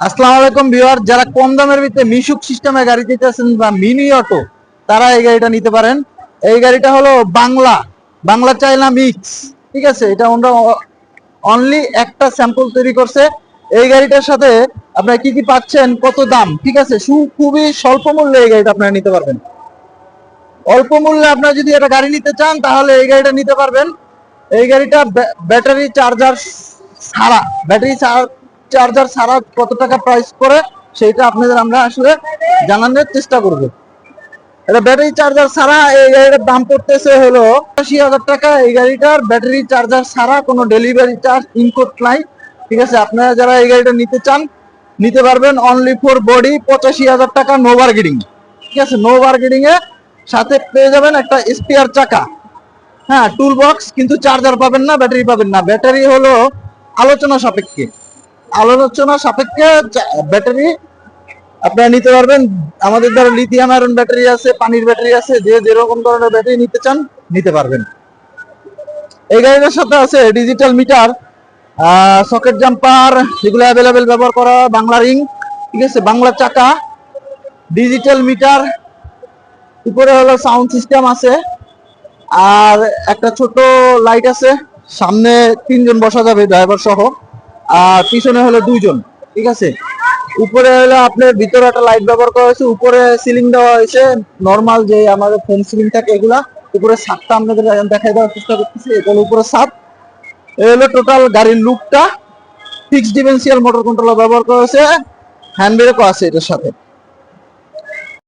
আসসালামু আলাইকুম ভিউয়ার, যারা কম দামের ভিতরে মিশুক সিস্টেমে গাড়ি দিতেছেন বা মিনি অটো, তারা এই গাড়িটা নিতে পারেন। এই গাড়িটা হলো বাংলা বাংলা চাইনা মিক্স ঠিক আছে? এটা আমরা অনলি একটা স্যাম্পল তৈরি করছে। এই গাড়িটার সাথে আপনারা কি কি পাচ্ছেন, কত দাম, ঠিক আছে? সু- খুবই স্বল্প মূল্যে এই গাড়িটা আপনারা নিতে পারবেন। অল্প মূল্যে আপনারা যদি একটা গাড়ি নিতে চান, তাহলে এই গাড়িটা নিতে পারবেন। এই গাড়িটা ব্য- ব্যাটারি চার্জার ছাড়া, ব্যাটারি চার্জার ছাড়া কত টাকা প্রাইস করে সেটা আপনাদের আমরা আসলে জানানোর চেষ্টা করব। এটা ব্যাটারি চার্জার ছাড়া এই গাড়িটার দাম পড়তেছে হলো আশি হাজার টাকা। এই গাড়িটার ব্যাটারি চার্জার ছাড়া কোনো ডেলিভারি চার্জ ইনকোড নাই। ঠিক আছে, আপনারা যারা এই গাড়িটা নিতে চান, নিতে পারবেন অনলি ফর বডি পঁচাশি হাজার টাকা নো বার্গেনিং ঠিক আছে নো বার্গেনিং এ সাথে পেয়ে যাবেন একটা স্পেয়ার চাকা। হ্যাঁ টুল বক্স কিন্তু চার্জার পাবেন না ব্যাটারি পাবেন না। ব্যাটারি হলো আলোচনা সাপেক্ষে। আলোচনা সাপেক্ষে ব্যাটারি আপনারা নিতে পারবেন। আমাদের ধরো লিথিয়াম আয়রন ব্যাটারি আছে, পানির ব্যাটারি আছে, যে যেরকম ধরনের ব্যাটারি নিতে চান, নিতে পারবেন। এই গাড়িটার সাথে আছে ডিজিটাল মিটার সকেট জাম্পার যেগুলো অ্যাভেলেবেল ব্যবহার করা বাংলা রিং ঠিক আছে? বাংলা চাকা ডিজিটাল মিটার উপরে হলো সাউন্ড সিস্টেম আছে, আর একটা ছোট লাইট আছে, সামনে তিনজন বসা যাবে ড্রাইভার সহ। আর পিছনে হলো দুইজন, ঠিক আছে? উপরে হলো আপনার ভিতরে একটা লাইট ব্যবহার করা হয়েছে, উপরে সিলিং দেওয়া হয়েছে নর্মাল যে আমাদের ফোন সিলিং থাকে এগুলা, উপরে সাতটা আপনাদের দেখাই দেওয়ার চেষ্টা করতেছি, এটা হলো উপরে সাত এগুলো হলো টোটাল গাড়ির লুকটা ফিক্সড ডিফেন্সিয়াল মোটর কন্ট্রোলার ব্যবহার করা হয়েছে হ্যান্ড ব্রেকও আছে এটার সাথে।